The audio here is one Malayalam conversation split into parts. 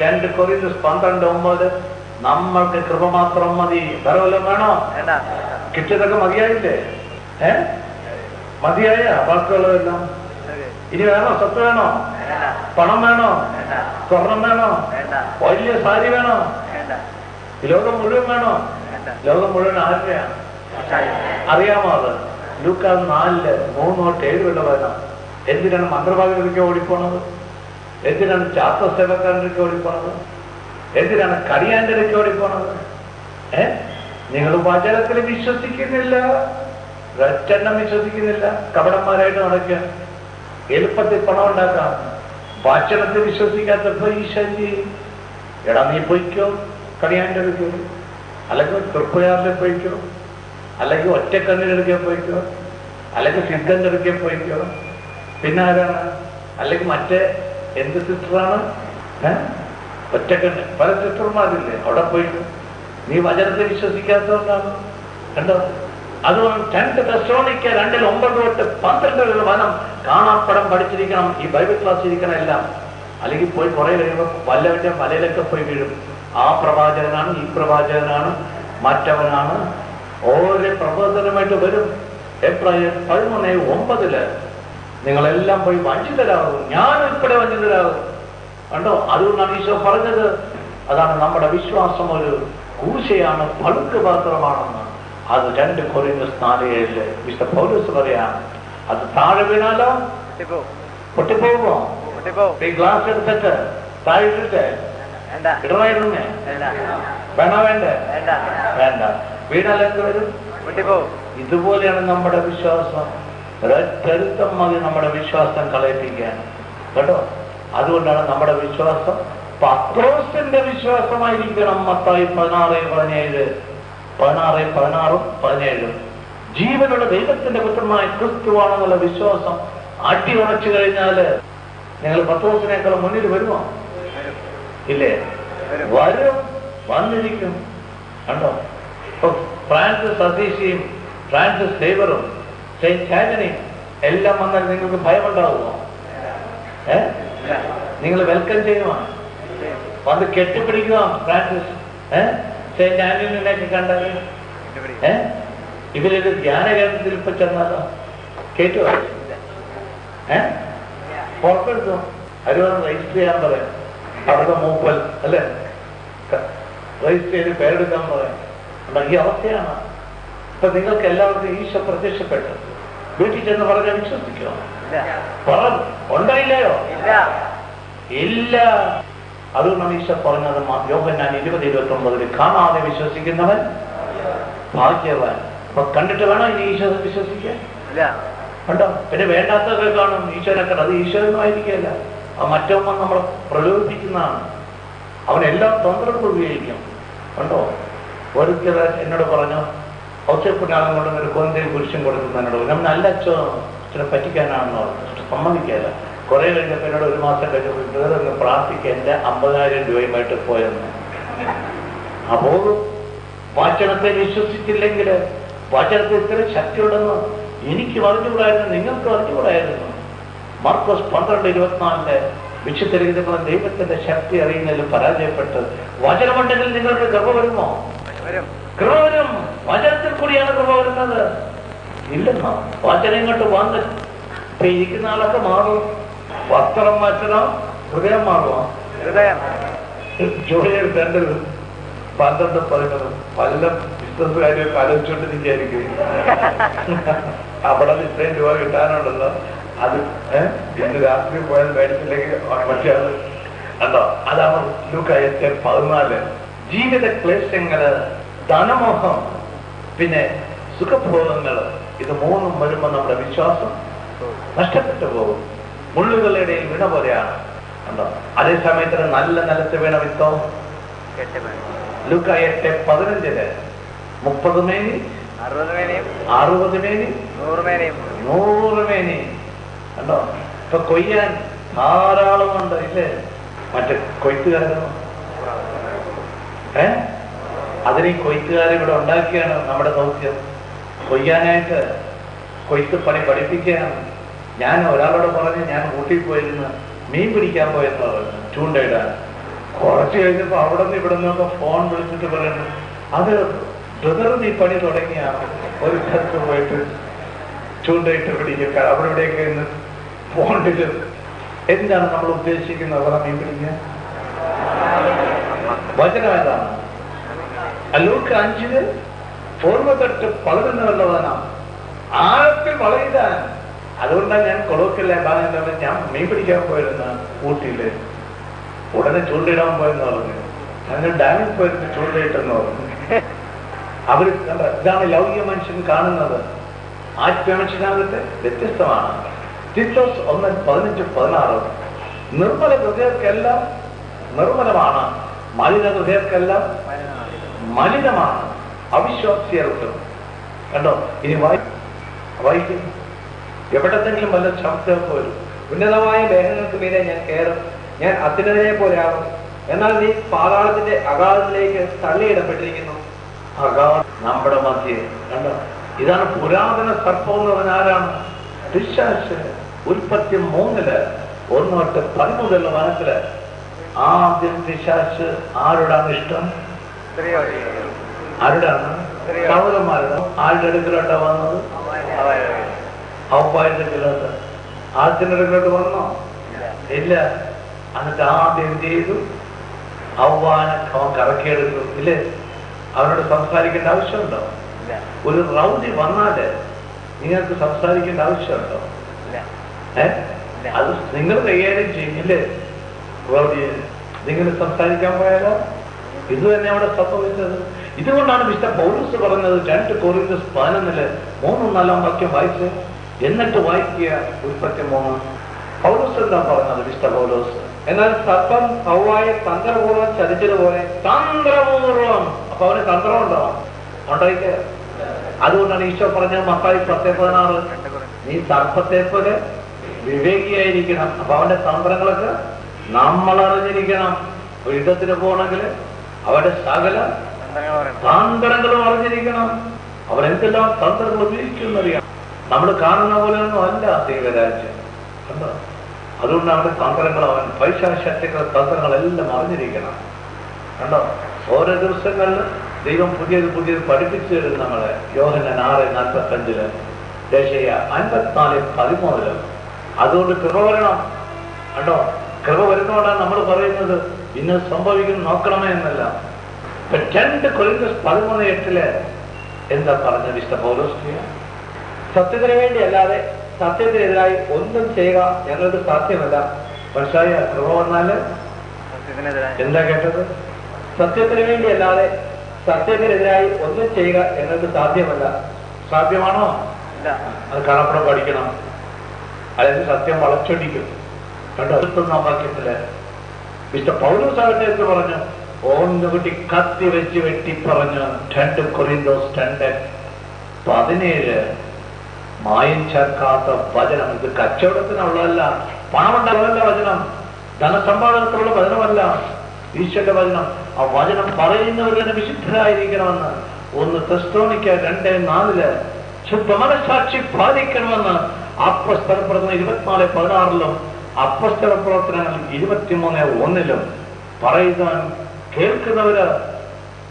രണ്ട് കൊറിയസ് പന്ത്രണ്ട് ഒമ്പത് നമ്മൾക്ക് കൃപ മാത്രം മതി. വേറെ വല്ലതും വേണോ? കിട്ടിയതൊക്കെ മതിയായില്ലേ? ഏ? മതിയായ ബാക്കിയുള്ളതെല്ലാം. ഇനി വേണോ? സ്വത്ത് വേണോ? പണം വേണോ? സ്വർണം വേണോ? വലിയ സാരി വേണോ? ലോകം മുഴുവൻ വേണോ? ലോകം മുഴുവൻ ആരുടെയാണ്? അറിയാമോ അത്? ലൂക്കാസ് നാലിൽ മൂന്നോട്ട് ഏഴ് വേണ്ട വരണം. എന്തിനാണ് മന്ത്രവാദികളൊക്കെ ഓടിപ്പോണത്? എന്തിനാണ് ശാസ്ത്ര ജോലി ഓടിപ്പോണത് എന്തിനാണ് കടിയാന്റെയൊക്കെ ഓടിപ്പോണത് ഏ? നിങ്ങൾ വചനത്തിൽ വിശ്വസിക്കുന്നില്ല. ഒറ്റെണ്ണം വിശ്വസിക്കുന്നില്ല. കപടന്മാരായിട്ട് നടക്കുക. എളുപ്പത്തിൽ പണം ഉണ്ടാക്കാം. വചനത്തിൽ വിശ്വസിക്കാത്തപ്പോ ഈ ശരി എടാ നീ പൊയ്ക്കോ? കടിയാന്റെ അടുക്കോ അല്ലെങ്കിൽ തൃപ്പയാറിൽ പോയിക്കോ? അല്ലെങ്കിൽ ഒറ്റക്കണ്ണിലെടുക്കാൻ പോയിക്കോ? അല്ലെങ്കിൽ സിദ്ധന്റെ എടുക്കാൻ പോയിക്കോ? പിന്നെ ആരാണ്? അല്ലെങ്കിൽ മറ്റേ എന്ത് സിസ്റ്ററാണ്? ഒറ്റക്കണ്ണ് പല സിസ്റ്റർമാരില്ലേ? അവിടെ പോയിട്ട് നീ വചനത്തെ വിശ്വസിക്കാത്തതുകൊണ്ടാണ്. കണ്ടോ? അതുകൊണ്ട് രണ്ട് ടെസ്റ്റോണിക്ക രണ്ടിൽ ഒമ്പത് തൊട്ട് പന്ത്രണ്ട് വരെ വനം കാണാപ്പടം പഠിച്ചിരിക്കണം ഈ ബൈബിൾ ക്ലാസ് ഇരിക്കണം എല്ലാം. അല്ലെങ്കിൽ പോയി കുറെ കഴിയുമ്പോൾ വല്ലവന്റെ വലയിലൊക്കെ പോയി വീഴും. ആ പ്രവാചകനാണ് ഈ പ്രവാചകനാണ് മറ്റവനാണ്. ഓരോ പ്രബോധനമായിട്ട് വരും. എപ്രായം പതിമൂന്ന് ഒമ്പതിൽ നിങ്ങളെല്ലാം പോയി വഞ്ചിതരാകും. ഞാൻ ഉൾപ്പെടെ വഞ്ചിതരാകും. കണ്ടോ? അതുകൊണ്ടാണ് ഈശോ പറഞ്ഞത് അതാണ് നമ്മുടെ വിശ്വാസം ഒരു കൂശയാണ് പളുക്ക് പാത്രമാണെന്ന്. അത് രണ്ട് കൊറിയസ് നാലേഴിൽ മിസ്റ്റർ പൗലസ് പറയാണ്. അത് താഴെ വീണാലോ? പൊട്ടിപ്പോ. പൊട്ടിപ്പോകുമോ? പൊട്ടിപ്പോ. ഈ ഗ്ലാസ് എടുത്തിട്ട് താഴെ ഇട്ടിട്ട് വേണോ വേണ്ടേ? വേണ്ട. വേണ്ട. വീണാൽ എന്ത് വരും? ഇതുപോലെയാണ് നമ്മുടെ വിശ്വാസം. ഒരൊറ്റരുത്തം മതി നമ്മുടെ വിശ്വാസം കളയിപ്പിക്കാൻ കേട്ടോ? അതുകൊണ്ടാണ് നമ്മുടെ വിശ്വാസം പത്രോസിന്റെ വിശ്വാസമായിരിക്കണം. മത്തായി പതിനാറ് പതിനേഴ്. പതിനാറ് പതിനാറും പതിനേഴും. ജീവനുള്ള ദൈവത്തിന്റെ പുത്രനായ ക്രിസ്തുവാണെന്നുള്ള വിശ്വാസം അടി ഉറച്ചു കഴിഞ്ഞാൽ നിങ്ങൾ പത്രോസിനേക്കാൾ മുന്നിൽ വരുമോ? വരും ഇല്ലേ? വരും. വന്നിരിക്കും. കണ്ടോ? ഫ്രാൻസിസ് അസീസിയും ഫ്രാൻസിസ് സേവറും ആന്റണിയും എല്ലാം വന്നാൽ നിങ്ങൾക്ക് ഭയമുണ്ടാവുമോ? ഏ. നിങ്ങൾ വെൽക്കം ചെയ്യുവാണ്. വന്ന് കെട്ടിപ്പിടിക്കുക ഫ്രാൻസിസ് ഏ? സെയിന്റ് ആന്റണിനെയൊക്കെ കണ്ടാൽ. ഏ? ഇവരൊരു ധ്യാന കേന്ദ്രത്തിൽ ഇപ്പൊ ചെന്നാലോ? കേട്ടുവോ ഏ? പുറത്തെടുത്തു അവരോട് രജിസ്റ്റർ ചെയ്യാൻ പറയാം. അവിടുത്തെ മൂപ്പൽ അല്ലേ? രജിസ്റ്റർ ചെയ്ത് പേരെടുക്കാൻ പറയാം. ഈ അവസ്ഥയാണ്. ഇപ്പൊ നിങ്ങൾക്ക് എല്ലാവർക്കും ഈശോ പ്രത്യക്ഷപ്പെട്ടു. വീട്ടിൽ ചെന്ന് പറഞ്ഞാൽ വിശ്വസിക്കോ? പറഞ്ഞു. പറ ഉണ്ടായില്ലയോ ഇല്ല. അതുകൊണ്ടാണ് ഈശോ പറഞ്ഞത് ഞാൻ ഇരുപത് ഇരുപത്തി ഒമ്പതിൽ കാണാതെ വിശ്വസിക്കുന്നവൻ ഭാഗ്യവാൻ. അപ്പൊ കണ്ടിട്ട് വേണോ ഇനി ഈശോ വിശ്വസിക്കാൻ? കണ്ടോ? പിന്നെ വേണ്ടാത്തൊക്കെ കാണും. ഈശോനൊക്കെ അത് ഈശോയൊന്നും ആയിരിക്കില്ല ആ മറ്റൊന്നും നമ്മളെ പ്രലോഭിപ്പിക്കുന്നതാണ്. അവൻ എല്ലാ തന്ത്രങ്ങളും ഉപയോഗിക്കും. കണ്ടോ? ഒരിക്കൽ എന്നോട് പറഞ്ഞു ഔച്ചപ്പുരാളം കൊണ്ടു ഒരു കൊന്തയും കുരിശും കൊടുക്കുന്നതിനോട് നമ്മൾ നല്ല അച്ഛോ അച്ഛനെ പറ്റിക്കാനാണെന്ന് പറഞ്ഞു. സമ്മതിക്കല്ല കുറെ കഴിഞ്ഞപ്പോൾ എന്നോട് ഒരു മാസം കഴിഞ്ഞപ്പോൾ വേറെ ഒന്ന് പ്രാർത്ഥിക്കുക എന്റെ അമ്പതിനായിരം രൂപയുമായിട്ട് പോയെന്ന്. അപ്പോൾ വാചനത്തെ വിശ്വസിച്ചില്ലെങ്കിൽ വാചനത്തിൽ ഇത്ര ശക്തിയുണ്ടെന്ന് എനിക്ക് അറിഞ്ഞുകൂടായിരുന്നു നിങ്ങൾക്ക് അറിഞ്ഞുകൂടായിരുന്നു. മാർക്കോസ് പന്ത്രണ്ട് ഇരുപത്തിനാലിന്റെ വിശുദ്ധരിക്കുന്ന ദൈവത്തിന്റെ ശക്തി അറിയുന്നതിൽ പരാജയപ്പെട്ട് വചനമുണ്ടെങ്കിൽ നിങ്ങൾക്ക് ഗർഭ വരുമോ? വരും. കൃപ വരും വചനത്തിൽ കൂടിയാണ് കൃപ വരുന്നത് ഇല്ലെന്നോ വചനം ഇങ്ങോട്ട് വന്ന് ഇപ്പൊ ഇരിക്കുന്ന ആളൊക്കെ മാറും. വസ്ത്രം മാറ്റണം ഹൃദയം മാറുമോ ഹൃദയം. ജോലി എടുക്കേണ്ടത് പന്ത്രണ്ട് പതിനൊന്ന്. പല ബിസിനസ്സുകാരെയൊക്കെ കാര്യമൊക്കെ ആലോചിച്ചുകൊണ്ട് നിൽക്കായിരിക്കും. അവിടെ ഇത്രയും രൂപ കിട്ടാനുണ്ടല്ലോ അത് ഇന്ന് രാത്രി പോയാൽ മേടിച്ചില്ലെങ്കിൽ പക്ഷേ അത് കണ്ടോ? അതാണ് ലൂക്കായത്തെ പതിനാല്. ജീവിത ക്ലേശങ്ങൾ ധനമോഹം പിന്നെ സുഖഭോഗങ്ങൾ ഇത് മൂന്നും വരുമ്പോൾ നമ്മുടെ വിശ്വാസം നഷ്ടപ്പെട്ടു പോകും. മുള്ളുകളുടെ ഇടയിൽ വീണ പോലെയാണ്. ഉണ്ടോ അതേ സമയത്തിന് നല്ല നിലത്ത് വീണ വിത്തോ? ലുക്ക എട്ട് പതിനഞ്ചിൽ. മുപ്പത് മേനി? അറുപത് മേനിയും അറുപത് മേനി? നൂറ് മേനിയും നൂറ് മേനി. ഉണ്ടോ ഇപ്പൊ കൊയ്യാൻ ധാരാളമുണ്ട് ഇല്ലേ? മറ്റേ കൊയ്ത്തുകാരനോ? ഏ? അതിന് കൊയ്ത്തുകാരെ ഇവിടെ ഉണ്ടാക്കിയാണ് നമ്മുടെ ദൗത്യം. കൊയ്യാനായിട്ട് കൊയ്ത്ത് പണി പഠിപ്പിക്കുകയാണ്. ഞാൻ ഒരാളോട് പറഞ്ഞ് ഞാൻ ഊട്ടി പോയിരുന്ന്. മീൻ പിടിക്കാൻ പോയെന്ന് പറഞ്ഞു. ചൂണ്ടയിടാൻ. കുറച്ച് കഴിഞ്ഞപ്പോ അവിടെ നിന്ന് ഇവിടെ നിന്നൊക്കെ ഫോൺ വിളിച്ചിട്ട് പറയുന്നു അത് ബ്രദർ നീ പണി തുടങ്ങിയ? ഒരു സ്ഥലത്ത് പോയിട്ട് ചൂണ്ടയിട്ട് പിടിക്കുക അവിടെ ഇവിടെയൊക്കെ ഇന്ന് ഫോണിൽ എന്താണ് നമ്മൾ ഉദ്ദേശിക്കുന്നത്? അവിടെ മീൻ പിടിക്കുക വചനം ഏതാണ്? അല്ലൂക്ക് അഞ്ചിന് പൂർവത്തൊട്ട് പതിനൊന്ന് വല്ലതാനാണ് ആഴത്തിൽ വളയിടാൻ അതുകൊണ്ടാണ് ഞാൻ കൊളോക്കല്ല ഭാഗം ഞാൻ മീൻ പിടിക്കാൻ പോയിരുന്ന ഊട്ടിയിൽ. ഉടനെ ചൂണ്ടയിടാൻ പോയെന്ന് പറഞ്ഞു. അങ്ങനെ ഡാമിൽ പോയിട്ട് ചൂണ്ടയിട്ടെന്ന് പറഞ്ഞു. അവർ ഇതാണ് ലൗകിക മനുഷ്യൻ കാണുന്നത്. ആത്മീയ മനുഷ്യനാകട്ടെ വ്യത്യസ്തമാണ്. തിത്തോസ് ഒന്ന് പതിനഞ്ച് പതിനാറ്. നിർമ്മല ഹൃദയർക്കെല്ലാം നിർമ്മലമാണ്. മലിന ഹൃദയർക്കെല്ലാം മലിനമാണ് അവിശ്വാസിയർക്കും കണ്ടോ? ഇനി വായി വായിക്കും. എവിടത്തെങ്കിലും വല്ല ശബ്ദമൊക്കെ വരും ഉന്നതമായ ലേഖനങ്ങൾക്ക് മീതെ ഞാൻ കയറും. ഞാൻ അത്യുന്നതിനെ പോലെയാകും എന്നാൽ നീ പാതാളത്തിന്റെ അഗാധത്തിലേക്ക് തള്ളിയിടപ്പെട്ടിരിക്കുന്നു. അഗാധ നമ്മുടെ മധ്യ. കണ്ടോ? ഇതാണ് പുരാതന സർപ്പം എന്ന് പറഞ്ഞ ആരാണ് ഉൽപ്പത്തി മൂന്നിൽ ഒന്നോട്ട് പതിമൂന്നുള്ള വനത്തിൽ ആദ്യം പിശാശ് ആരോടാണ് ഇഷ്ടം? സ്ത്രീയോട്. സഹോദരന്മാരുടെ. ആരുടെ അടുക്കലോട്ടാ വന്നത്? ഔപ്പായുടെ അടുക്കലോട്ട് ആദ്യത്തിന്റെ അടുക്കലോട്ട് വന്നോ? ഇല്ല. എന്നിട്ട് ആദ്യം എന്ത് ചെയ്തു? ഔവാനെ അവൻ കറക്കിയെടുത്തു. ഇല്ലേ? അവനോട് സംസാരിക്കേണ്ട ആവശ്യമുണ്ടോ? ഒരു റൗഡി വന്നാൽ നിങ്ങൾക്ക് സംസാരിക്കേണ്ട ആവശ്യമുണ്ടോ? ഇല്ല. ഏ? അത് നിങ്ങൾ കൈകാര്യം ചെയ്യില്ലേ റൗഡി നിങ്ങൾ സംസാരിക്കാൻ പോയാലോ? ഇത് തന്നെ അവിടെ സംഭവിച്ചത് ഇതുകൊണ്ടാണ് വിശുദ്ധ പൗലൂസ് പറഞ്ഞത് രണ്ട് കോറിന്തസ് പതിനൊന്നിൽ മൂന്നും നാലാം വാക്യം വായിച്ച്. എന്നിട്ട് വായിക്കുക ഉൽപ്പത്തി മൂന്ന് പൗലൂസ് എന്താ പറഞ്ഞത് വിശുദ്ധ പൗലൂസ്? എന്നാൽ സർപ്പം പൗവായ തന്ത്രപൂർവം ചതിച്ചതുപോലെ തന്ത്രപൂർവം അപ്പൊ അവന് തന്ത്രം തന്ത്രമുണ്ടോ ഉണ്ടായിട്ട് അതുകൊണ്ടാണ് ഈശോ പറഞ്ഞ മത്തായി പത്തേ പതിനാറ്. നീ സർപ്പത്തെ പോലെ വിവേകിയായിരിക്കണം. അപ്പൊ അവന്റെ തന്ത്രങ്ങളൊക്കെ നമ്മൾ അറിഞ്ഞിരിക്കണം യുദ്ധത്തിന് പോകണമെങ്കിൽ അവരുടെ സകല താന്ത്രങ്ങളും അറിഞ്ഞിരിക്കണം. അവൻ എന്തെല്ലാം തന്ത്രങ്ങൾ ഉപയോഗിക്കുന്നറിയാം നമ്മൾ കാണുന്ന പോലെയൊന്നും അല്ല ദൈവരാജ്യം. കണ്ടോ? അതുകൊണ്ട് അവന്റെ തന്ത്രങ്ങൾ അവൻ പൈശാശക്തികളുടെ തന്ത്രങ്ങളെല്ലാം അറിഞ്ഞിരിക്കണം. കണ്ടോ? ഓരോ ദിവസങ്ങളിൽ ദൈവം പുതിയത് പുതിയത് പഠിപ്പിച്ചു തരും നമ്മളെ. യോഹനൻ ആറ് നാൽപ്പത്തഞ്ചിൽ ദേശീയ അൻപത്തിനാല് പതിമൂന്നിൽ. അതുകൊണ്ട് കൃപ വരണം. കണ്ടോ? കൃപ വരുന്നോടാണ് നമ്മൾ പറയുന്നത്. ഇന്ന് സംഭവിക്കുന്നു നോക്കണമേ എന്നല്ല. രണ്ട് കൊലിന്തസ് പതിമൂന്ന് എട്ടിൽ എന്താ പറഞ്ഞ വിശുദ്ധ പൗലോസ്ലിയ സത്യത്തിന് വേണ്ടി അല്ലാതെ സത്യത്തിനെതിരായി ഒന്നും ചെയ്യുക ഞങ്ങൾക്ക് സാധ്യമല്ല. മനസ്സിലായ കൃപ വന്നാൽ? എന്താ കേട്ടത്? സത്യത്തിന് വേണ്ടി അല്ലാതെ സത്യത്തിനെതിരായി ഒന്നും ചെയ്യുക ഞങ്ങൾക്ക് സാധ്യമല്ല. സാധ്യമാണോ? അത് കാണപ്പെടെ പഠിക്കണം. അല്ലെങ്കിൽ സത്യം വളച്ചൊടിക്കും. കണ്ടോ? അടുത്തൊന്നാം വാക്യത്തിൽ പൗലോസ് പൗലോസാകട്ടെ എന്ന് പറഞ്ഞു ഓന്നുകുട്ടി കത്തി വെച്ച് വെട്ടി പറഞ്ഞു രണ്ട് കൊറിന്തോസ് രണ്ട് പതിനേഴ് മായം ചേർക്കാത്ത വചനം. ഇത് കച്ചവടത്തിനുള്ളതല്ല പണമുണ്ടാകുന്നതല്ല വചനം. ധനസമ്പാദനത്തിലുള്ള വചനമല്ല ഈശ്വരന്റെ വചനം. ആ വചനം പറയുന്നവർ തന്നെ വിശുദ്ധരായിരിക്കണമെന്ന്. ഒന്ന് തെസ്തോണിക്ക രണ്ട് നാലിൽ ശുദ്ധമനസാക്ഷി പാലിക്കണമെന്ന്. ആത്മസ്ഥലപ്പെടുന്ന ഇരുപത്തിനാല് പതിനാറിലും അപ്പസ്തല പ്രവർത്തനങ്ങൾ ഇരുപത്തിമൂന്ന് ഒന്നിലും പറയുവാൻ കേൾക്കുന്നവര്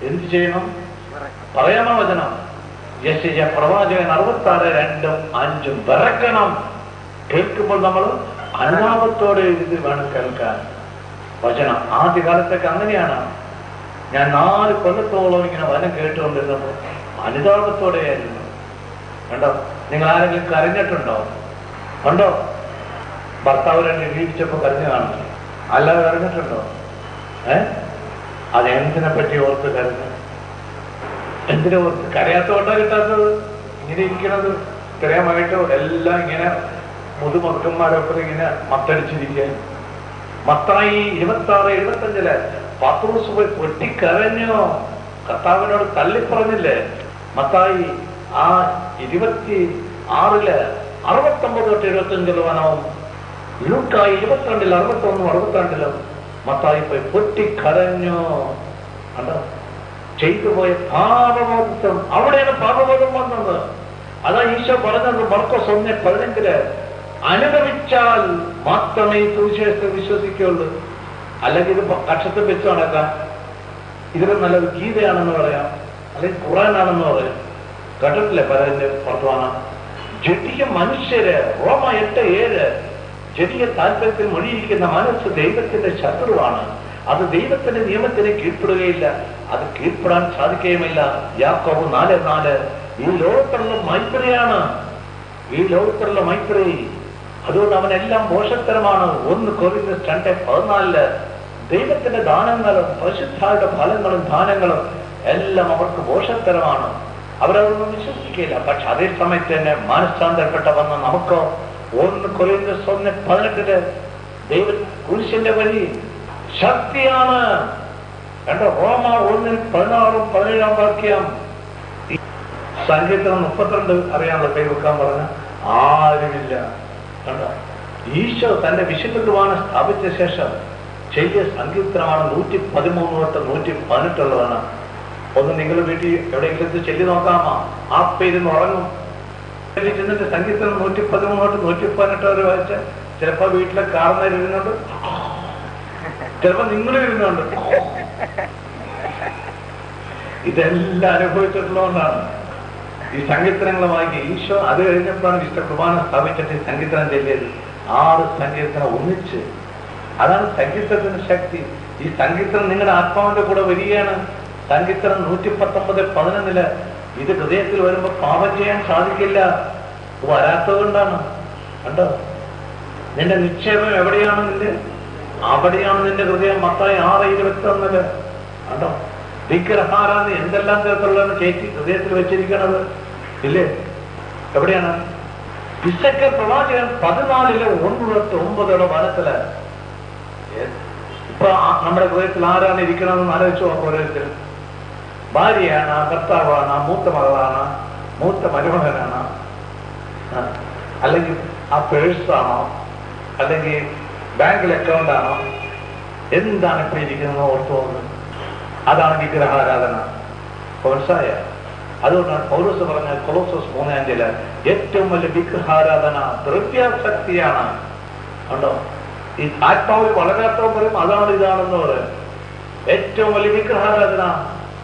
എന്ത് ചെയ്യണം? പറയണം വചനം. യശയ പ്രവാചകൻ അറുപത്തി ആറ് രണ്ടും അഞ്ചും വിറക്കണം. കേൾക്കുമ്പോൾ നമ്മൾ അനുഭാവത്തോടെ എഴുതി വേണം കേൾക്കാൻ. വചനം ആദ്യകാലത്തൊക്കെ അങ്ങനെയാണ്. ഞാൻ നാല് കൊല്ലത്തോളം ഇങ്ങനെ വനം കേട്ടുകൊണ്ടിരുന്നപ്പോൾ അനുതാപത്തോടെയായിരുന്നു. കണ്ടോ? നിങ്ങൾ ആരെങ്കിലും കരഞ്ഞിട്ടുണ്ടോ? ഉണ്ടോ ഭർത്താവ് എന്നെ ജീവിച്ചപ്പോ കരഞ്ഞു കാണും അല്ലാതെ കരഞ്ഞിട്ടുണ്ടോ? ഏ? അത് എന്തിനെ പറ്റി ഓർത്ത് കരഞ്ഞു? എന്തിനാ ഓർത്ത്? കരയാത്തോണ്ടാ കിട്ടാത്തത്? ഇങ്ങനെ ഇരിക്കണത്? ഇത്രയുമായിട്ട് എല്ലാം ഇങ്ങനെ മുതുമക്കന്മാരൊപ്പം ഇങ്ങനെ മത്തടിച്ചിരിക്കാൻ മത്തായി ഇരുപത്തി ആറ് എഴുപത്തി അഞ്ചിൽ പത്രോസ് പോയി പൊട്ടിക്കരഞ്ഞോ. കർത്താവിനോട് തള്ളിപ്പറഞ്ഞില്ലേ? മത്തായി ആ ഇരുപത്തി ആറിൽ അറുപത്തൊമ്പത് തൊട്ട് എഴുപത്തി അഞ്ചിൽ വനവും ലൂക്കായി ഇരുപത്തിരണ്ടിൽ അറുപത്തൊന്നും അറുപത്തിരണ്ടിലും മത്തായി പോയി പൊട്ടിക്കരഞ്ഞു. കണ്ടോ? ചെയ്തു പോയ പാപബോധം അവിടെയാണ് പാപബോധം വന്നത്. അതാ ഈശോ പറഞ്ഞത് മർക്കോസ് ഒന്ന് പതിനഞ്ചിൽ അനുഭവിച്ചാൽ മാത്രമേ സുവിശേഷത്തെ വിശ്വസിക്കുള്ളൂ അല്ലെങ്കിൽ ഇത് കക്ഷത്തിൽ വെച്ച് നടക്കാം. ഇതിന് നല്ലത് ഗീതയാണെന്ന് പറയാം. അല്ലെങ്കിൽ ഖുറാനാണെന്ന് പറയാം. കേട്ടിട്ടില്ലേ പലതിന്റെ വർത്തമാനം? ജഡിക മനുഷ്യര് റോമ എട്ട് ഏഴ് ജഡിക താല്പര്യത്തിൽ മൊഴിയിരിക്കുന്ന മനസ്സ് ദൈവത്തിന്റെ ശത്രുവാണ്. അത് ദൈവത്തിന്റെ നിയമത്തിന് കീഴ്പ്പെടുകയില്ല. അത് കീഴ്പ്പെടാൻ സാധിക്കുകയുമില്ല. യാക്കോവ് നാല് നാല് ഈ ലോകത്തുള്ള മൈത്രിയാണ്. ഈ ലോകത്തുള്ള മൈത്രി. അതുകൊണ്ട് അവനെല്ലാം മോശത്തരമാണ് ഒന്ന് കോവിന്ദ് രണ്ട് പതിനാലിൽ. ദൈവത്തിന്റെ ദാനങ്ങളും പരിശുദ്ധാരുടെ ഫലങ്ങളും ദാനങ്ങളും എല്ലാം അവർക്ക് മോശത്തരമാണ് അവരതൊന്നും വിശ്വസിക്കില്ല പക്ഷെ അതേ സമയത്ത് തന്നെ മാനസാന്തരപ്പെട്ട വന്ന നമുക്കോ ഒന്ന് കൊറിയന്റെ സ്വന്തം പതിനെട്ടിൽ ദൈവ കുരിശിന്റെ വഴി ശക്തിയാണ്. കണ്ട റോമ ഒന്നിൽ പതിനാറും പതിനേഴാം വാക്യം. സംഗീതം മുപ്പത്തിരണ്ട് അറിയാനുള്ള കൈ വെക്കാൻ പറഞ്ഞ ആരുമില്ല. ഈശോ തന്റെ വിശുദ്ധ കുർബാന സ്ഥാപിച്ച ശേഷം ചെയ്ത സങ്കീർത്തനമാണ് നൂറ്റി പതിമൂന്ന് തൊട്ട് നൂറ്റി പതിനെട്ടുള്ളതാണ് ഒന്ന് നിങ്ങൾ വീട്ടിൽ എവിടെയെങ്കിലും ചെല്ലി നോക്കാമോ? ആ പേരിന്ന് ഉറങ്ങും. ചെന്നിട്ട് സംഗീതം നൂറ്റി പതിമൂന്നോട്ട് നൂറ്റി പതിനെട്ട് വരെ വായിച്ച ചിലപ്പോ വീട്ടിലെ കാർന്നേരുന്നുണ്ട് ചിലപ്പോ നിങ്ങളും ഇരുന്നുണ്ട്. ഇതെല്ലാം അനുഭവിച്ചിട്ടുള്ളതുകൊണ്ടാണ്. ഈ സങ്കീർത്തനങ്ങൾ വാങ്ങി ഈശോ അത് കഴിഞ്ഞപ്പോഴാണ് വിശുദ്ധ കുർബാന സ്ഥാപിച്ചിട്ട് ഈ സങ്കീർത്തനം ചെല്ലിയത്. ആറ് സങ്കീർത്തനം ഒന്നിച്ച്. അതാണ് സങ്കീർത്തനത്തിന്റെ ശക്തി. ഈ സങ്കീർത്തനം നിങ്ങളുടെ ആത്മാവിന്റെ കൂടെ വരികയാണ്. സങ്കീർത്തനം നൂറ്റി പത്തൊമ്പത് പതിനൊന്നിൽ ഇത് ഹൃദയത്തിൽ വരുമ്പോ പാപം ചെയ്യാൻ സാധിക്കില്ല. വരാത്തത് കൊണ്ടാണ് കണ്ടോ? നിന്റെ നിക്ഷേപം എവിടെയാണ് നിന്റെ? അവിടെയാണ് നിന്റെ ഹൃദയം. മത്തായി ആറ് ഇരുപത്തി ഒന്നിൽ. കണ്ടോ? വിഗ്രഹാരാന്ന് എന്തെല്ലാം തരത്തിലുള്ളതാണ് കയറ്റി ഹൃദയത്തിൽ വെച്ചിരിക്കണത്? ഇല്ലേ? എവിടെയാണ്? ഇസക്ക പ്രവാചകൻ പതിനാലിൽ ഒൻപത്തി ഒമ്പതോടെ വനത്തിൽ. ഇപ്പൊ നമ്മുടെ ഹൃദയത്തിൽ ആരാണ് ഇരിക്കണമെന്ന് ആലോചിച്ചു ഓരോരുത്തരും. ഭാര്യയാണ് ഭർത്താവാണ് മൂത്ത മകളാണ് മൂത്ത മരുമകനാണ്. അല്ലെങ്കിൽ ആ പേഴ്സാണോ അല്ലെങ്കിൽ ബാങ്കിൽ അക്കൗണ്ടാണോ എന്താണ് ഇപ്പൊ ഇരിക്കുന്നത് ഓർത്തു പോകുന്നത്? അതാണ് വിഗ്രഹാരാധന. മനസ്സായ അതുകൊണ്ടാണ് പൗരസ് പറഞ്ഞ കൊളോസസ് മൂന്നാഞ്ചിൽ ഏറ്റവും വലിയ വിഗ്രഹാരാധന ദ്രവ്യാസക്തിയാണ് ഉണ്ടോ ഈ ആത്മാവിൽ വളരാത്തവൻ പറയും അതാണ് ഇതാണെന്ന് പറയും ഏറ്റവും വലിയ വിഗ്രഹാരാധന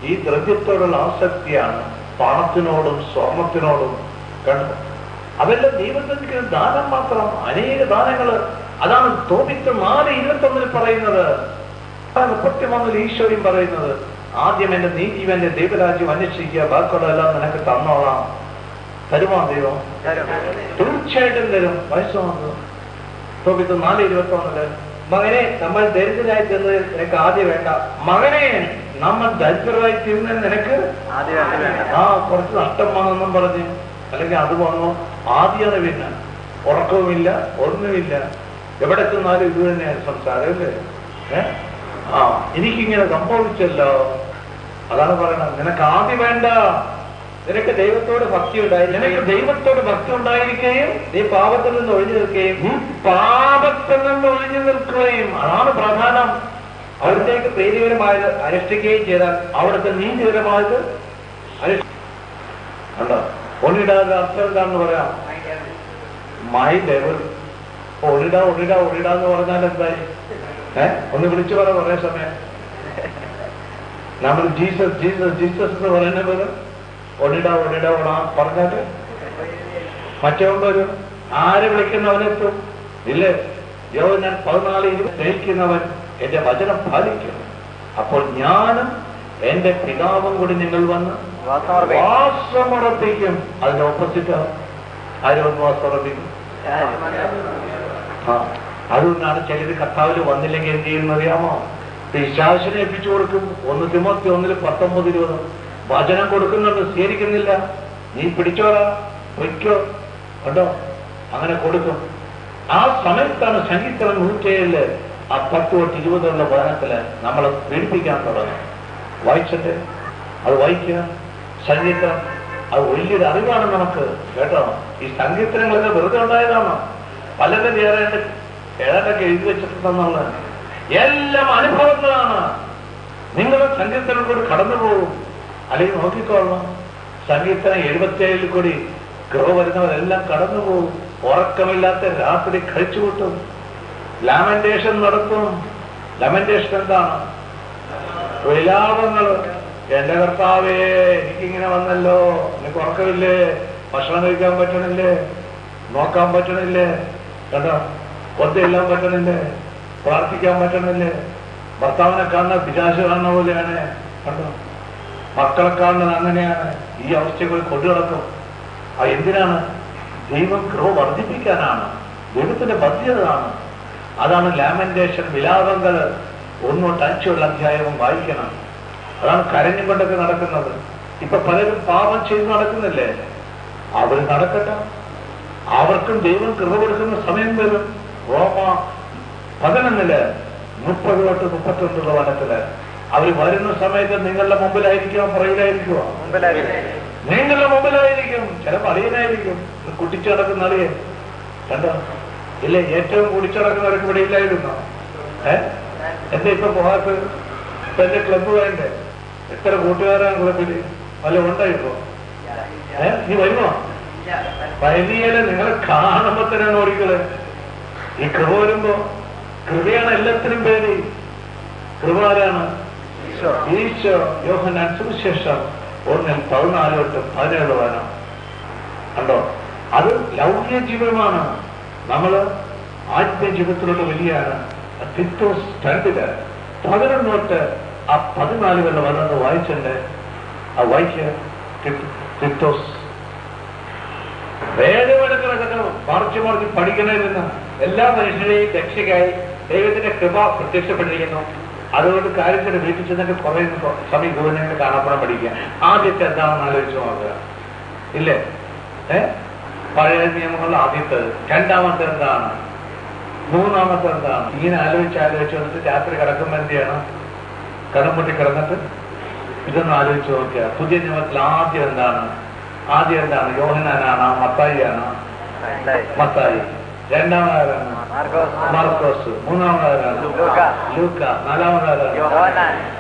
ഈ ദ്രവ്യത്തോടുള്ള ആസക്തിയാണ് പണത്തിനോടും സ്വർണത്തിനോടും കണ്ടത്. അതെല്ലാം ദൈവത്തിന് ദാനം മാത്രം അനേക ദാനങ്ങൾ. അതാണ് തോപിത്ത് നാല് ഇരുപത്തൊന്നിൽ പറയുന്നത്. മുപ്പത്തിമൂന്നിൽ ഈശോയും പറയുന്നത്. ആദ്യം എന്റെ നീതിയും എന്റെ ദൈവരാജ്യം അന്വേഷിക്കുക ബാക്കിയുള്ളതെല്ലാം നിനക്ക് തന്നോളാം. തരുമാ ദൈവം? തീർച്ചയായിട്ടും തരും. വയസ്സ് വന്നു. തോപിത്ത് നാല് ഇരുപത്തൊന്നിൽ മകനെ നമ്മൾ ദരിദ്രരായി ചെന്നത് നിനക്ക് ആദ്യം വേണ്ട. മകനെ നമ്മൾ ദരിദ്രരായി തീർന്ന നിനക്ക് ആ കുറച്ച് നഷ്ടം വന്നെന്നും പറഞ്ഞ് അല്ലെങ്കിൽ അത് വന്നു ആദ്യമാണ് പിന്നെ ഉറക്കവുമില്ല ഒന്നുമില്ല. എവിടെ ചെന്നാലും ഇത് തന്നെയാണ് സംസാരം അല്ലേ? ഏഹ് ആ എനിക്കിങ്ങനെ സംഭവിച്ചല്ലോ. അതാണ് പറയണത്. നിനക്ക് ആദ്യം വേണ്ട. നിനക്ക് ദൈവത്തോട് ഭക്തി ഉണ്ടായി നിനക്ക് ദൈവത്തോട് ഭക്തി ഉണ്ടായിരിക്കുകയും നീ പാപത്തിൽ നിന്ന് ഒഴിഞ്ഞു നിൽക്കുകയും പാപത്തിൽ നിന്ന് ഒഴിഞ്ഞു നിൽക്കുകയും. അതാണ് പ്രധാനം. അവിടത്തേക്ക് പ്രീതികരമായത് അനുഷ്ഠിക്കുകയും ചെയ്താൽ അവിടുത്തെ നീതികരമായത് അനുഷ്ഠ- കണ്ടോ? ഒളിടാതെ അർത്ഥം എന്താണെന്ന് പറയാം മൈ ലെവൽ ഒളിട ഒളിട ഒളിട എന്ന് പറഞ്ഞാൽ എന്തായി? ഏ? ഒന്ന് വിളിച്ചു പറ കുറേ സമയം. നമ്മൾ ജീസസ് ജീസസ് ജീസസ് എന്ന് പറയുന്ന പോലെ ഒളിട ഒളിട ഒള പറഞ്ഞാൽ. മറ്റവൻ ആരെ വിളിക്കുന്നവനെത്തും? ഇല്ലേ? യോ ഞാൻ പതിനാല് ഇരുപത്. സ്നേഹിക്കുന്നവൻ എന്റെ വചനം പാലിക്കും. അപ്പോൾ ഞാനും എന്റെ പിതാവും കൂടി നിങ്ങൾ വന്ന് വാസമർപ്പിക്കും. അതിന്റെ ഓപ്പോസിറ്റ് ആരും വാസമുറപ്പിക്കും ആ. അതുകൊണ്ടാണ് ചിലര് കർത്താവിൽ വന്നില്ലെങ്കിൽ എന്ത് ചെയ്യുന്നറിയാമോ അറിയാമോ? പിശാചിനെ ഏൽപ്പിച്ചു കൊടുക്കും ഒന്ന് തിമത്തി ഒന്നിൽ പത്തൊമ്പത് ഇരുപത്. വചനം കൊടുക്കുന്നുണ്ട് സ്വീകരിക്കുന്നില്ല. നീ പിടിച്ചോടാ പൊയ്ക്കോ. കണ്ടോ? അങ്ങനെ കൊടുക്കും. ആ സമയത്താണ് സംഗീതം നൂറ്റേഴിൽ ആ പത്ത് തൊട്ട് ഇരുപതുള്ള ഭവനത്തിൽ നമ്മളെ പീഡിപ്പിക്കാൻ തുടങ്ങും. വായിച്ചിട്ട് അത് വായിക്കുക സംഗീതം. അത് വലിയൊരു അറിവാണ് നമുക്ക് കേട്ടോ? ഈ സംഗീതങ്ങളൊക്കെ വെറുതെ ഉണ്ടായതാണ് പലരും ഏതാണ്ട് ഏതാണ്ടൊക്കെ എഴുതി വെച്ചിട്ടുണ്ടെന്നാണ്. എല്ലാം അനുഭവങ്ങളാണ്. നിങ്ങൾ സങ്കീർത്തനം കൂടി കടന്നു പോകും. അല്ലെങ്കിൽ നോക്കിക്കോളണം. സങ്കീർത്തനം എഴുപത്തിയേഴിൽ കൂടി ഗ്രോ വരുന്നവരെല്ലാം കടന്നു പോകും. ഉറക്കമില്ലാത്ത രാത്രി കഴിച്ചു കൂട്ടും ലാമെന്റേഷൻ നടത്തും ലമന്റേഷൻ എന്താണ്? വിലാപങ്ങൾ എന്റെ കർത്താവേ എനിക്കിങ്ങനെ വന്നല്ലോ. എനിക്ക് ഉറക്കമില്ലേ? ഭക്ഷണം കഴിക്കാൻ പറ്റണില്ലേ? നോക്കാൻ പറ്റണില്ലേ? കേട്ടോ ഒത്തയില്ലാൻ പറ്റണില്ലേ? പ്രാർത്ഥിക്കാൻ പറ്റണില്ലേ? ഭർത്താവിനെ കാണുന്ന പിശാശ് കാണുന്ന പോലെയാണ്. കണ്ടോ? മക്കളെ കാണുന്നത് അങ്ങനെയാണ്. ഈ അവസ്ഥകൾ കൊണ്ടുനടക്കും ആ എന്തിനാണ്? ദൈവം കൃപ വർദ്ധിപ്പിക്കാനാണ്. ദൈവത്തിന്റെ പദ്ധ്യതാണ് അതാണ് ലാമന്റേഷൻ വിലാപങ്ങൾ ഒന്നോ ടച്ചുള്ള അധ്യായവും വായിക്കണം. അതാണ് കരഞ്ഞുകൊണ്ടൊക്കെ നടക്കുന്നത്. ഇപ്പൊ പലരും പാപം ചെയ്ത് നടക്കുന്നില്ലേ? അവർ നടക്കട്ടെ. അവർക്കും ദൈവം കൃപ കൊടുക്കുന്ന സമയം വരും. റോമ പതിനൊന്നിൽ മുപ്പത് തൊട്ട് മുപ്പത്തൊന്നുള്ള വനത്തിൽ അവർ വരുന്ന സമയത്ത് നിങ്ങളുടെ മുമ്പിലായിരിക്കുമോ പുറകിലായിരിക്കുമോ നിങ്ങളുടെ മുമ്പിലായിരിക്കും. ചിലപ്പോൾ അളിയനായിരിക്കും കുട്ടിച്ചു നടക്കുന്ന അളിയൻ. കണ്ടോ? ഇല്ല ഏറ്റവും കുടിച്ചു ഒരു ഇവിടെ ഇല്ലായിരുന്നോ? ഏ? എന്താ ഇപ്പൊ പോകാത്ത ഇപ്പൊ എന്റെ ക്ലബ്ബ് വേണ്ടേ എത്ര കൂട്ടുകാരാണ് ക്ലബിൽ വല്ല ഉണ്ടോ ഇപ്പോ? ഏ? നീ വരുമോ? വലിയൽ നിങ്ങളെ കാണുമ്പോ തന്നെയാണ് ഓടിക്കൾ ഈ കൃപ വരുമ്പോ കൃപയാണ് എല്ലാത്തിനും പേര്. കൃപ ആരാണ്? ഈശോ. യോഹന യോഹനാൻ സുവിശേഷം ഒന്നിൽ പതിനാല് തൊട്ട് പതിനേഴ് വനം കണ്ടോ? അത് ലൗകിക ജീവിതമാണ്. നമ്മൾ ആത്മീയ ജീവിതത്തിലുള്ള വലിയാണ് സ്റ്റാൻഡിൽ രണ്ടിൽ പതിനൊന്ന് തൊട്ട് ആ പതിനാല് വരെ വന്നത് വായിച്ചിട്ടുണ്ട് ആ വായിക്കുക തി- തിത്തോസ് വേദമെടുക്കണൊക്കെ മറിച്ച് മറിച്ച് പഠിക്കണമായിരുന്നു എല്ലാ മനുഷ്യരെയും രക്ഷയ്ക്കായി ദൈവത്തിന്റെ കൃപ പ്രത്യക്ഷപ്പെട്ടിരിക്കുന്നു. അതുകൊണ്ട് കാര്യത്തിന് വീട്ടിൽ ചെന്നിട്ട് കുറെ സമയം ഗുരുവിനെ കാണാപ്പുറം പഠിക്കുക. ആദ്യത്തെ എന്താണെന്ന് ആലോചിച്ച് നോക്കുക. ഇല്ലേ? ഏ? പഴയ നിയമങ്ങളുടെ ആദ്യത്തേത് രണ്ടാമത്തെ എന്താണ് മൂന്നാമത്തെ എന്താണ് ഇങ്ങനെ ആലോചിച്ച് ആലോചിച്ച് വന്നിട്ട് രാത്രി കിടക്കുമ്പോൾ എന്ത് ചെയ്യണം? കടമ്പൊട്ടി കിടന്നിട്ട് ഇതൊന്ന് ആലോചിച്ച് നോക്കുക. പുതിയ നിയമത്തിൽ ആദ്യം എന്താണ്? ആദ്യം എന്താണ്? യോഹനാനാണ് മത്തായിയാണ്. മത്തായി. രണ്ടാമതാരാണ്? മാർക്കോസ്. മൂന്നാമതാരാണ്? ലൂക്ക. നാലാമതാരാണ്?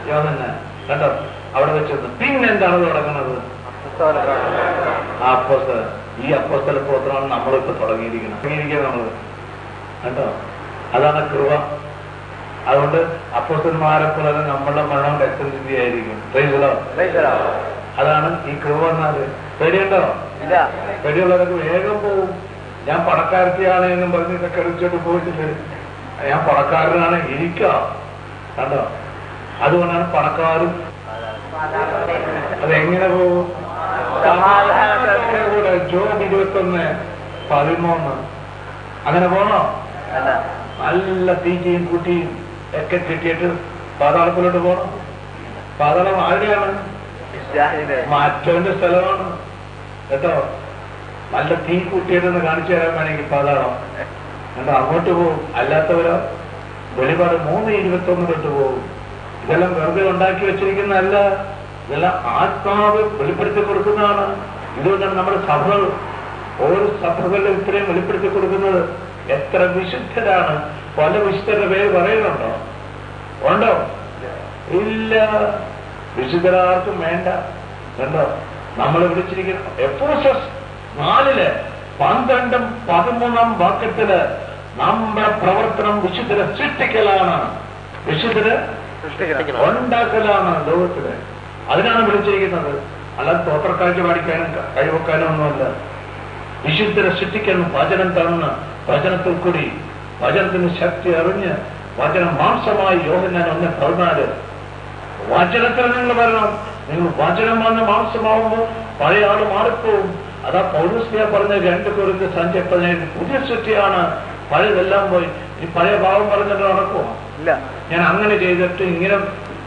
യോഹന്നാൻ. കണ്ടോ? അവിടെ വെച്ചത് പിന്നെന്താണ് തുടങ്ങുന്നത്? പുസ്തക പ്രവർത്തനം. ഈ അപ്പോസ്തല പ്രവർത്തനമാണ് നമ്മളിപ്പോ തുടങ്ങിയിരിക്കുന്നത്. തുടങ്ങിയിരിക്കുന്നത് നമ്മൾ. കേട്ടോ അതാണ് കൃപ. അതുകൊണ്ട് അപ്പോസ്തന്മാരെ പോലെ നമ്മളുടെ മരണം രക്തചിന്തിയായിരിക്കും. അതാണ് ഈ കൃപ എന്നാൽ. പേടിയുണ്ടോ? പേടിയുള്ളവരൊക്കെ വേഗം പോവും. ഞാൻ പണക്കാരത്തിയാണ് എന്നും പറഞ്ഞ് ഇതൊക്കെ അടിച്ചോട്ട് പോയിട്ടില്ല ഞാൻ പണക്കാരനാണ് ഇരിക്കാം? കണ്ടോ? അതുകൊണ്ടാണ് പണക്കാരും അതെങ്ങനെ പോകും സമാധാനത്തോടെ. കൂടെ ജോബ് ഇരുപത്തൊന്ന് പതിമൂന്ന് അങ്ങനെ പോണോ? നല്ല തീറ്റയും കുട്ടിയും ഒക്കെ കിട്ടിയിട്ട് പാതാളത്തിലോട്ട് പോണം? പാതാളം ആരുടെയാണ്? മറ്റവന്റെ സ്ഥലമാണ്. കേട്ടോ? നല്ല തീ കൂട്ടിയിട്ടൊന്ന് കാണിച്ചു തരാൻ വേണമെങ്കിൽ പാതാളം. എന്നിട്ട് അങ്ങോട്ട് പോകും. അല്ലാത്തവരോ? വെളിപാട് മൂന്ന് ഇരുപത്തി ഒന്ന് തൊട്ട് പോകും. ഇതെല്ലാം വെറുതെ ഉണ്ടാക്കി വെച്ചിരിക്കുന്നതല്ല. ഇതെല്ലാം ആത്മാവ് വെളിപ്പെടുത്തി കൊടുക്കുന്നതാണ്. ഇതുകൊണ്ടാണ് നമ്മുടെ സഭകൾ ഓരോ സഭകളിലും ഇത്രയും വെളിപ്പെടുത്തി കൊടുക്കുന്നത് എത്ര വിശുദ്ധരാണ്. പല വിശുദ്ധരുടെ പേര് പറയുന്നുണ്ടോ? ഉണ്ടോ? ഇല്ല. വിശുദ്ധരാർക്കും വേണ്ട. കണ്ടോ? നമ്മൾ വിളിച്ചിരിക്കുന്ന എപ്പോസസ് നാലിൽ പന്ത്രണ്ടും പതിമൂന്നാം വാക്യത്തിൽ നമ്മുടെ പ്രവർത്തനം വിശുദ്ധരെ സൃഷ്ടിക്കലാണ്. വിശുദ്ധര് ഉണ്ടാക്കലാണ് ലോകത്തിൽ. അതിനാണ് വിളിച്ചിരിക്കുന്നത്. അല്ലാതെ തോത്രക്കാഴ്ച പാടിക്കാനും കഴിവെക്കാനും ഒന്നുമല്ല. വിശുദ്ധരെ സൃഷ്ടിക്കാനും വചനം തന്ന വചനത്തിൽ കൂടി വചനത്തിന് ശക്തി അറിഞ്ഞ് വചനം മാംസമായി യോഹന്നാൻ ഒന്ന് പതിനാല് വചനത്തിൽ നിങ്ങൾ വരണം. നിങ്ങൾ വചനം വന്ന് മാംസമാവുമ്പോൾ പഴയ ആൾ മാറിപ്പോവും. അതാ പൗരസ്ലിയ പറഞ്ഞ രണ്ട് കുറിച്ച് സഞ്ചയ പതിനേഴ് പുതിയ സൃഷ്ടിയാണ്. പഴയതെല്ലാം പോയി. ഈ പഴയ ഭാവം പറഞ്ഞിട്ട് നടക്കുമോ ഇല്ല. ഞാൻ അങ്ങനെ ചെയ്തിട്ട് ഇങ്ങനെ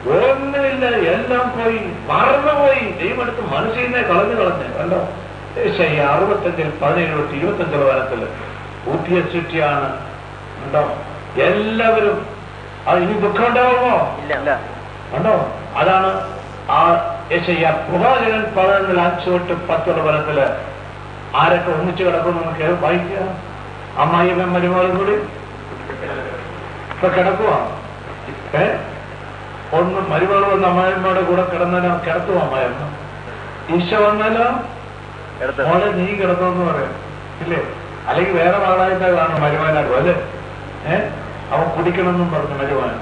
ഒന്നുമില്ല എല്ലാം പോയി. മറന്നുപോയി ദൈവം എടുത്ത് മനസ്സിൽ നിന്നേ കളഞ്ഞു കളഞ്ഞ്. കണ്ടോ? ഏശയ്യ അറുപത്തഞ്ചിൽ പതിനേഴ് തൊട്ട് ഇരുപത്തഞ്ചിൽ വനത്തിൽ പുതിയ ചുറ്റിയാണ്. കണ്ടോ? എല്ലാവരും അത് ഇനി ദുഃഖം ഉണ്ടാവുമോ? കണ്ടോ? അതാണ് ആ യശയ്യ പ്രവാചകൻ പതിനൊന്നിൽ അഞ്ചു തൊട്ട് പത്തുള്ള ഫലത്തിൽ ആരൊക്കെ ഒന്നിച്ചു കിടക്കുന്നു നമുക്ക് വായിക്കുക. അമ്മായിയമ്മ മരുമകളും കൂടി. ഇപ്പൊ കിടക്കുവാ. ഏ? ഒന്ന് മരുമകൾ വന്ന് അമ്മായിമ്മയുടെ കൂടെ കിടന്നാലോ കിടത്തു അമ്മായിമ്മ. ഈശ വന്നാലോ? മോളെ നീ കിടന്നോന്ന് പറയാം. ഇല്ലേ? അല്ലെങ്കിൽ വേറെ ആളായിട്ടാണ് കാണും മരുമാനാകും അല്ലേ? ഏഹ് അവൻ കുടിക്കണമെന്നും പറഞ്ഞു മരുമാൻ